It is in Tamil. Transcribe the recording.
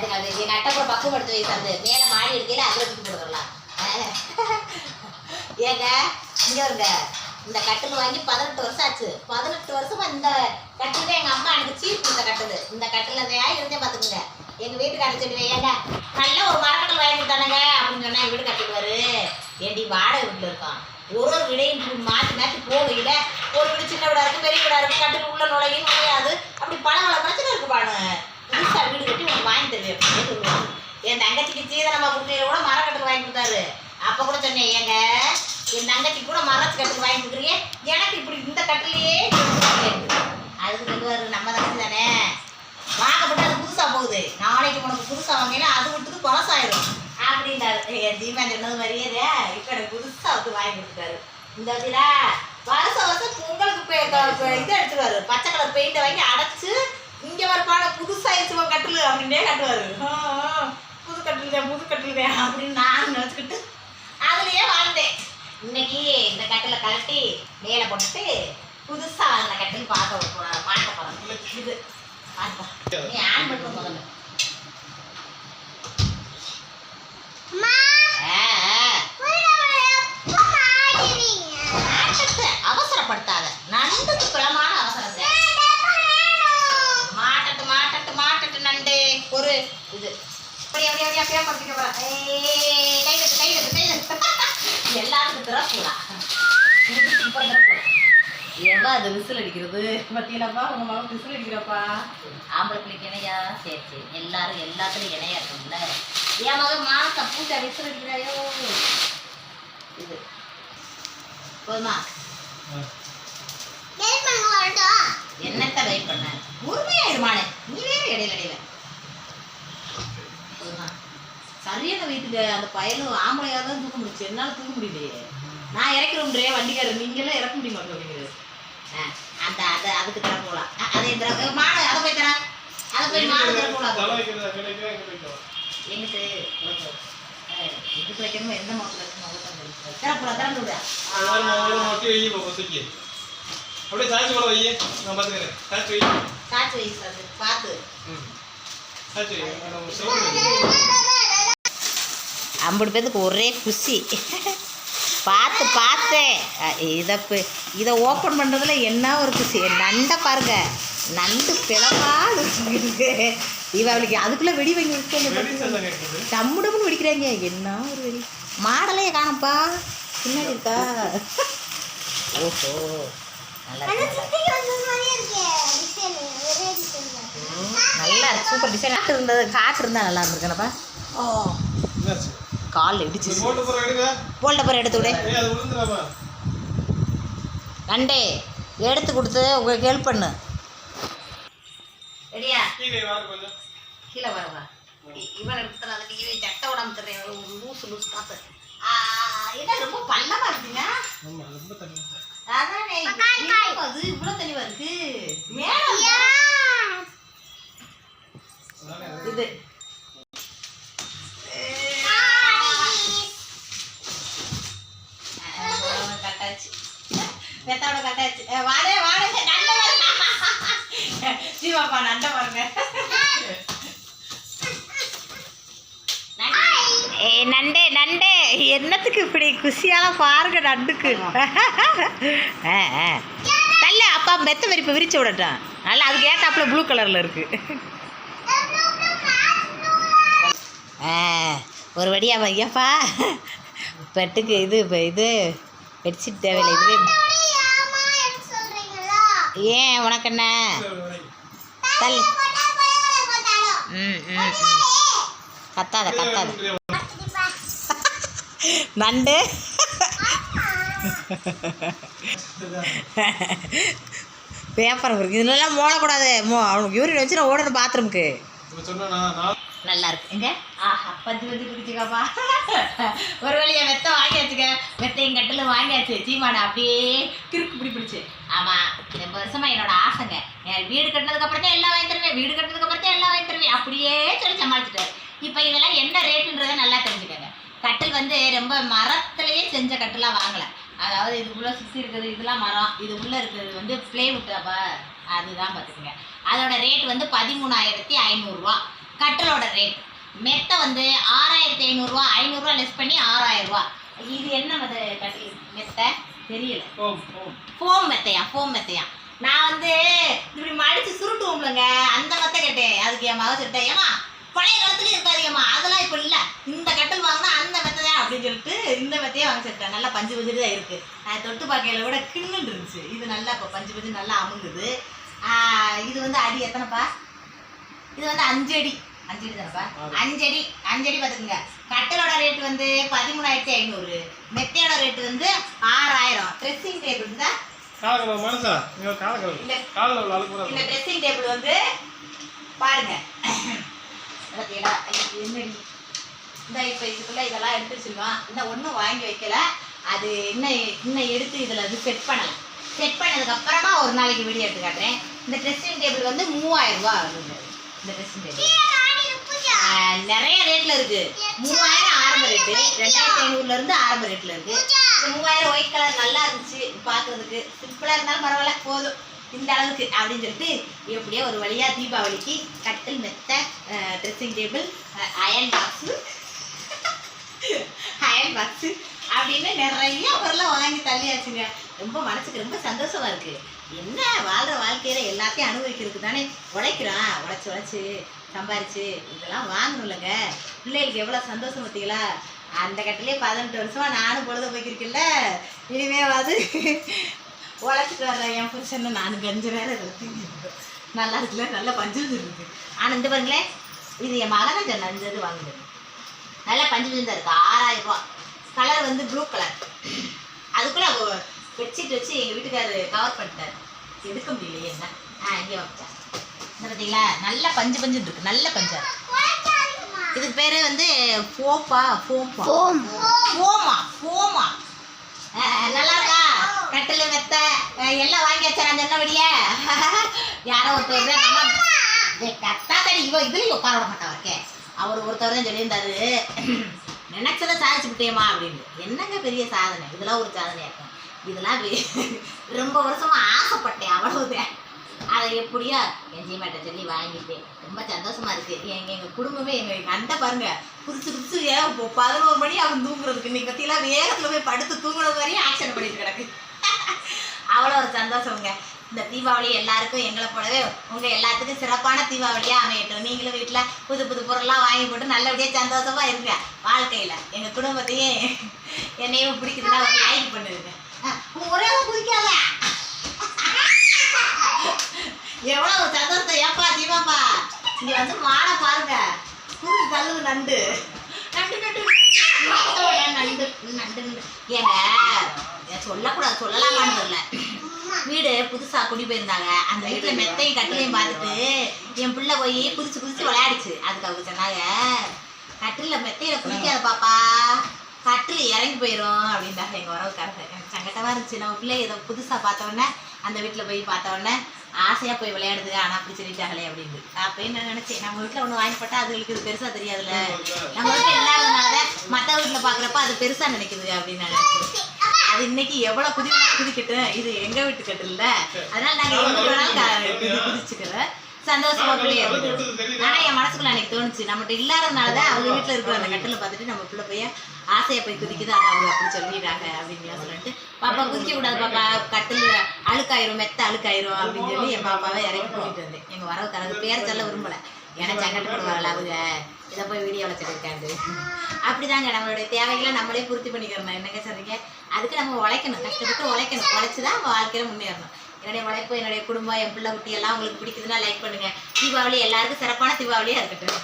அதுக்கு அது எங்கள் அட்டை கூட பக்கம் மேலே மாடி எடுக்கையில் அதில் தூக்கி போடுறலாம் ஏங்க இங்கே வருங்க. இந்த கட்டில் வாங்கி பதினெட்டு வருஷம் ஆச்சு. பதினெட்டு வருஷமா இந்த கட்டில் தான் எங்கள் அம்மா எனக்கு சீர் கொடுத்த கட்டுது இந்த கட்டில் அந்த இருந்தே பார்த்துக்குங்க. எங்கள் வீட்டுக்கு சொல்லுவேன் ஏங்க நல்ல ஒரு மரக்கட்டில் வாங்கி கொடுத்தானுங்க அப்படின்னு சொன்னால் எங்கள் வீடு கட்டிக்குவாரு ஏண்டி வாடகை வீட்டில் இருக்கான். ஒரு ஒரு விடையும் மாற்றி மாற்றி போகையில் ஒரு வீடு சின்ன வீடாக இருக்குது பெரிய வீடா இருக்குது கட்டில் உள்ள நுழையும் நுழையாது. அப்படி பல பல பிரச்சனை இருக்கு பாருங்க புதுசாக வீடு கட்டி உனக்கு வாங்கி தருவேன். அப்படின்னு சொல்லுவாங்க என் தங்கச்சிக்கு சீதனமா குட்டியில் கூட மரக்கட்டில் வாங்கி கொடுத்தாரு. அப்போ கூட சொன்னேன் ஏங்க என் தங்கச்சி கூட மரத்து கட்டுக்கு வாங்கி கொடுக்குறீங்க? எனக்கு இப்படி இந்த கட்டிலேயே அதுக்கு சொல்லுவாரு நம்ம தங்கச்சி தானே. வாங்கப்பட்டு அது புதுசாக போகுது. நாளைக்கு உனக்கு புதுசாக வாங்கினா அது விட்டுக்கு பழசாயிரும். அப்படின்னாரு என் தீமா சொன்னது மாதிரியே இப்போ எனக்கு புதுசாக வந்து வாங்கி கொடுத்துட்டாரு. இந்த வச்சுடா வருஷம் வருஷம் பொங்கலுக்கு இது எடுத்துருவாரு பச்சை கலர் பெயிண்டை வாங்கி அடைச்சு இங்க வரப்பாட புதுசாயிடுச்சு உன் கட்டில் அப்படின்னே கட்டுவாரு. புது கட்டில் தான் புது கட்டில் தான் அப்படின்னு நான் நினச்சிக்கிட்டு அதுலயே வாழ்ந்தேன். இன்னைக்கு இந்த கட்டில கழட்டி மேலே போட்டுட்டு புதுசா அந்த கட்டில் பார்க்க போறேன் மாட்ட போறேன். இது. பார்ப்போம். நீ ஆன் பண்ணுவோம் முதல்ல ஆ, ஆ. மாட்டத்தை அவசரப்படுத்தாத நண்டுக்கு பிரமான அவசரம் மாட்டட்டு மாட்டட்டு மாட்டட்டு நண்டு ஒரு இது அப்படி அப்படியே படுத்திக்க போறேன் ஏய், கை தட்டு கை தட்டு கை தட்டு எல்லாத்துக்கும் திறப்புடா இதுக்கு இப்போ திறப்புடா எவ்வளோ அது விசில் அடிக்கிறது? பத்தியிலப்பா உங்க மகன் விசில் அடிக்கிறப்பா? ஆம்பளை பிள்ளைக்கு இணையா? சரி சரி. எல்லாரும் எல்லாத்துலையும் இணையா இருக்கும்ல. என் மகன் மானத்தை பூட்டை விசில் அடிக்கிறாயோ? இது. போதுமா? என்னத்த வெயிட் பண்ண? உரிமையாயிருமானே நீ வேற இடையில இடையில போதுமா? சரியான வீட்டுக்கு அந்த பயலும் ஆம்பளையாக தான் தூக்க முடிச்சு. என்னால் தூக்க முடியலையே. நான் இறக்கிறோம்ன்றே வண்டிக்காரர் நீங்களாம் இறக்க முடிய மாட்டோம் அப்படிங்கிறது அந்த அதை அதுக்கு தர போகலாம் அதை இந்த மாடு அதை போய் தர. அதை போய் மாடு தர போகலாம் எங்கிட்டு எங்கிட்டு வைக்கணுமோ எந்த மாட்டில் வைக்கணும் திறப்புடா திறந்து விட அப்படியே சாய்ச்சி கூட வையே. நான் பார்த்துக்கிறேன். சாய்ச்சி வை காய்ச்சி வயசு அது பார்த்து. ம். சாய்ச்சி வை ஐம்பது பேத்துக்கு ஒரே குஷி. பார்த்து பார்த்தேன் இதை இதை ஓப்பன் பண்ணுறதுல என்ன ஒரு குஷி? நண்டை பாருங்க. நண்டு பிளவா இருக்கு தீபாவளிக்கு அதுக்குள்ளே வெடி வாங்கி கேட்குது டம்மு டம்முன்னு வெடிக்கிறாங்க. என்ன ஒரு வெடி? மாடலையே காணப்பா பின்னாடி இருக்கா? ஓஹோ. நல்லா இருக்கு, நல்லா இருக்கு. Super design. காற்று இருந்தது காற்று இருந்தால் நல்லா இருந்திருக்கேனப்பா ஓ கால் இடிச்சு இது போட்டு போகிற எடுங்க. போல்ட போகிற எடுத்து விடு. ஏய் அது விழுந்துடாமா நண்டே எடுத்து கொடுத்து உங்களுக்கு ஹெல்ப் பண்ணு. ரெடியா? கீழே வாரு கொஞ்சம். கீழே வரவா இவன் எடுத்துற இவன் சட்டை உடம்பு தர்றேன். ஒரு லூசு லூசு பார்த்து ஆ, என்ன ரொம்ப பள்ளமா இருக்குங்க? ஆமாம் ரொம்ப தண்ணி அதானே அது இவ்வளோ தெளிவா இருக்கு. மேல இது. நண்டை பாருங்க ஏ நண்டே நண்டே. என்னத்துக்கு இப்படி குஷியாலாம் பாருங்க நண்டுக்கு. நல்ல அப்பா மெத்த விரிப்பு விரிச்சு விடட்டும் நல்லா அதுக்கு ஏத்தாப்புல ப்ளூ கலரில் இருக்கு. ஆ ஒரு வடியா ஐயாப்பா பெட்டுக்கு இது இப்போ இது. பெட்ஷீட் தேவையில்லை இதுவே ஏன் உனக்கு என்ன? தள்ளு. ம் ம் கத்தாத கத்தாத. நண்டு. பேப்பர் இருக்கு இதுலலாம் மோடக்கூடாது மோ அவனுக்கு யூரின் வச்சு நான் ஓடணும் பாத்ரூமுக்கு நல்லா இருக்கு எங்க? ஆஹா பஞ்சு பஞ்சு குடிச்சுக்காப்பா ஒரு வழியா மெத்த வாங்கியாச்சுங்க. வெத்தையும் கட்டிலும் வாங்கியாச்சு. சீமானை அப்படியே கிறுக்கு பிடி பிடிச்சு. ஆமா ரொம்ப வருஷமா என்னோட ஆசைங்க. என் வீடு கட்டினதுக்கு அப்புறம் தான் எல்லாம் வாங்கி தருவேன். வீடு கட்டினதுக்கு அப்புறம் தான் எல்லாம் வாங்கி தருவேன். அப்படியே சொல்லி சமாளிச்சிட்டாரு. இப்போ இதெல்லாம் என்ன ரேட்டுன்றதை நல்லா தெரிஞ்சுக்கோங்க. கட்டில் வந்து ரொம்ப மரத்துலயே செஞ்ச கட்டிலாம் வாங்கல. அதாவது இதுக்குள்ளே சுற்றி இருக்கிறது இதெல்லாம் மரம். இது உள்ள இருக்கிறது வந்து பிளேவுட்டாப்பா அதுதான் பார்த்துக்குங்க. அதோட ரேட் வந்து பதிமூணாயிரத்தி ஐநூறுரூவா கட்டிலோட ரேட் மெத்தை வந்து ஆறாயிரத்தி ஐநூறுரூவா ஐநூறுரூவா லெஸ் பண்ணி ஆறாயிரம் ரூபா இது என்ன மத கட்டில் மெத்தை? தெரியல. ஃபோம் மெத்தையா? ஃபோம் மெத்தையா? நான் வந்து இப்படி மடிச்சு சுருட்டுவோம்லங்க அந்த மெத்தை கேட்டேன் அதுக்கு என் மக சொல்லிட்டேன் ஏமா பழைய காலத்துலயும் இருக்காதுங்கம்மா. அதெல்லாம் இப்போ இல்லை. இந்த கட்டில் வாங்கினா அந்த மெத்தை தான் அப்படின்னு சொல்லிட்டு இந்த மெத்தையே வாங்க சொல்லிட்டேன் நல்லா பஞ்சு பஞ்சு தான் இருக்கு. நான் தொட்டு பார்க்கையில விட கிண்ணுன்னு இருந்துச்சு. இது நல்லா இப்போ பஞ்சு பஞ்சு நல்லா அமுங்குது. இது வந்து அடி எத்தனைப்பா? இது வந்து அஞ்சு அடி. அஞ்சு அடி தானப்பா? ஆறு. அஞ்சு அடி அஞ்சு அடி பார்த்துக்குங்க. கட்டலோட ரேட் வந்து பதிமூணாயிரத்தி ஐநூறு. மெத்தையோட ரேட் வந்து ஆறாயிரம். ட்ரெஸ்ஸிங் டேபிள் தான் காலக்கலவு மனசா? இங்க காலக்கலவு இல்ல. காலில் உள்ள அழுக்கு இந்த ட்ரெஸ்ஸிங் டேபிள் வந்து பாருங்க. பார்த்தீங்களா இது என்னடி? இந்த இப்போ இதுக்குள்ள இதெல்லாம் எடுத்து வச்சிருக்கோம். இந்த ஒன்றும் வாங்கி வைக்கல. அது இன்னும் இன்னும் எடுத்து இதில் இது செட் பண்ணலை செட் பண்ணதுக்கு அப்புறமா ஒரு நாளைக்கு வீடியோ எடுத்து காட்டுறேன். இந்த ட்ரெஸ்ஸிங் டேபிள் வந்து மூவாயிரம் ரூபா வருது இந்த ட்ரெஸ்ஸிங் டேபிள் நிறைய ரேட்ல இருக்கு. மூவாயிரம் ஆரம்ப ரேட்டு ரெண்டாயிரத்தி ஐநூறுல இருந்து ஆரம்ப ரேட்ல இருக்கு. மூவாயிரம் ஒயிட் கலர் நல்லா இருந்துச்சு பாக்குறதுக்கு. சிம்பிளா இருந்தாலும் பரவாயில்ல போதும். இந்த அளவுக்கு அப்படின்னு சொல்லிட்டு எப்படியோ ஒரு வழியா தீபாவளிக்கு கட்டில் மெத்த dressing table iron box iron box அப்படின்னு நிறைய பொருளாக வாங்கி தள்ளியாச்சுங்க. ரொம்ப மனசுக்கு ரொம்ப சந்தோஷமா இருக்கு. என்ன வாழ்ற வாழ்க்கையில எல்லாத்தையும் அனுபவிக்கிறதுக்கு தானே உழைக்கிறோம். உழைச்சி உழைச்சி. சம்பாரிச்சு இதெல்லாம் வாங்கணும்லங்க. பிள்ளைகளுக்கு எவ்வளோ சந்தோஷம் பார்த்தீங்களா அந்த கட்டிலே பதினெட்டு வருஷமா நானும் பொழுது போய்க்கிருக்கேன்ல இனிமேவாது உழைச்சிட்டு வர்றேன் என் புருஷன் நானும் கஞ்ச நேரம் இருக்கு. நல்லா இருக்குல்ல? நல்லா பஞ்சு இருக்கு. ஆனால் இந்த பாருங்களேன். இது என் மகனை சொன்ன இந்த இது நல்லா பஞ்சு விழுந்தா இருக்கு. ஆறாயிரம் ரூபா கலர் வந்து ப்ளூ கலர் அதுக்குள்ள பெட்ஷீட் வச்சு எங்கள் வீட்டுக்காரர் கவர் பண்ணிட்டார். எடுக்க முடியலையே என்ன? ஆ இங்கே வச்சேன் பார்த்தீங்களா நல்ல பஞ்சு பஞ்சு இருக்கு. நல்ல பஞ்சா. இதுக்கு பேர் வந்து ஃபோப்பா ஃபோப்பா. ஃபோமா. ஃபோமா நல்லா இருக்கா? கட்டில் மெத்த. எல்லாம் வாங்கி வச்சா நான் சொன்ன வெளிய யாரோ ஒருத்தர் தான் நம்ம ஏய், கத்தாதடி இவ இதுலயும் உட்கார விட மாட்டா இருக்கே அவர் ஒருத்தர் தான் சொல்லியிருந்தாரு. நினைச்சதை சாதிச்சு விட்டேமா அப்படின்னு. என்னங்க பெரிய சாதனை? இதெல்லாம் ஒரு சாதனையா இருக்கும். இதெல்லாம் ரொம்ப வருஷமா ஆசைப்பட்டேன் அவ்வளவுதான். அதை எப்படியா என் ஜீமாட்ட சொல்லி வாங்கிட்டேன் ரொம்ப சந்தோஷமா இருக்கு. எங்க எங்க குடும்பமே எங்க கண்ட அண்டை பாருங்க புதுசு புதுசு ஏன் இப்போ பதினோரு மணி அவன் தூங்குறதுக்கு. இன்னைக்கு பத்தியெல்லாம் வேகத்துல போய் படுத்து தூங்குறது வரையும் ஆக்ஷன் பண்ணிட்டு கிடக்கு. அவ்வளோ ஒரு சந்தோஷங்க. இந்த தீபாவளி எல்லாருக்கும் எங்களை போலவே உங்க எல்லாத்துக்கும் சிறப்பான தீபாவளியா அமையட்டும். நீங்களும் வீட்டுல புது புது பொருள்லாம் வாங்கி போட்டு நல்லபடியா சந்தோஷமா இருங்க. வாழ்க்கையில எங்க குடும்பத்தையும் என்னையும் பிடிக்குதுன்னா ஒரு லைக் பண்ணிருங்க. இங்க வந்து மாடை பாருங்க. குறுக்கு கல்லுது நண்டு. நண்டு நண்டு. நண்டு நண்டு. ஏங்க சொல்லக்கூடாது சொல்லலாமான்னு தெரியல. வீடு புதுசா குடி போயிருந்தாங்க. அந்த வீட்டுல மெத்தையும் கட்டிலையும் பார்த்துட்டு என் பிள்ளை போய் குதிச்சு குதிச்சு விளையாடுச்சு. அதுக்கு அவங்க சொன்னாங்க கட்டில மெத்தையில குதிக்காத பாப்பா. கட்டில் இறங்கி போயிடும் அப்படின்றாங்க எங்க உறவுக்காரங்க. எனக்கு சங்கட்டமா இருந்துச்சு. நம்ம பிள்ளை ஏதோ புதுசா பார்த்த உடனே அந்த வீட்டுல போய் பார்த்த உடனே ஆசையா போய் விளையாடுது ஆனா அப்படி சொல்லிட்டாங்களே அப்படின்னு. அப்பயும் நான் நினைச்சேன் நம்ம வீட்டுல ஒண்ணு வாங்கி போட்டா அதுகளுக்கு இது பெருசா தெரியாதுல்ல? நம்ம இல்லாததுனால மத்த வீட்டுல பாக்குறப்ப அது பெருசா நினைக்குது அப்படின்னு நான் நினைச்சேன் அது இன்னைக்கு எவ்வளவு குதி குதிக்கட்டும் இது எங்க வீட்டு கட்டில்ல? அதனால நாங்க எங்க வேணாலும் குதிச்சுக்கிறோம் அழுக்கு இருந்தது. ஆனா என் மனசுக்குள்ள அன்னைக்கு தோணுச்சு. நம்மகிட்ட இல்லாததுனாலதான் அவங்க வீட்டுல இருக்கிற அந்த கட்டில பார்த்துட்டு நம்ம பிள்ளை போய் ஆசையை போய் குதிக்குது அதை அவங்க அப்படி சொல்லிடுறாங்க அப்படின்னு சொல்லிட்டு பாப்பா குதிக்க கூடாது பாப்பா. கட்டில் அழுக்காயிரும் மெத்த அழுக்காயிரும் அப்படின்னு சொல்லி என் பாப்பாவை இறக்கி கூட்டிட்டு வந்தேன். எங்க வரவுக்காரங்க பேர் சொல்ல விரும்பல. ஏன்னா சங்கடப்படுவாங்கல்ல அவங்க? இதை போய் வீடியோவில் சொல்லியிருக்காங்க. அப்படிதாங்க நம்மளுடைய தேவைகளை நம்மளே பூர்த்தி பண்ணிக்கிறோம். என்னங்க சொல்றீங்க? அதுக்கு நம்ம உழைக்கணும். கஷ்டப்பட்டு உழைக்கணும். உழைச்சி தான் நம்ம வாழ்க்கையில முன்னேறணும். என்னுடைய உழைப்பு என்னுடைய குடும்பம் என் பிள்ளை குட்டி எல்லாம் உங்களுக்கு பிடிக்குதுன்னா லைக் பண்ணுங்க. தீபாவளி எல்லாருக்கும் சிறப்பான தீபாவளியா இருக்கட்டும்.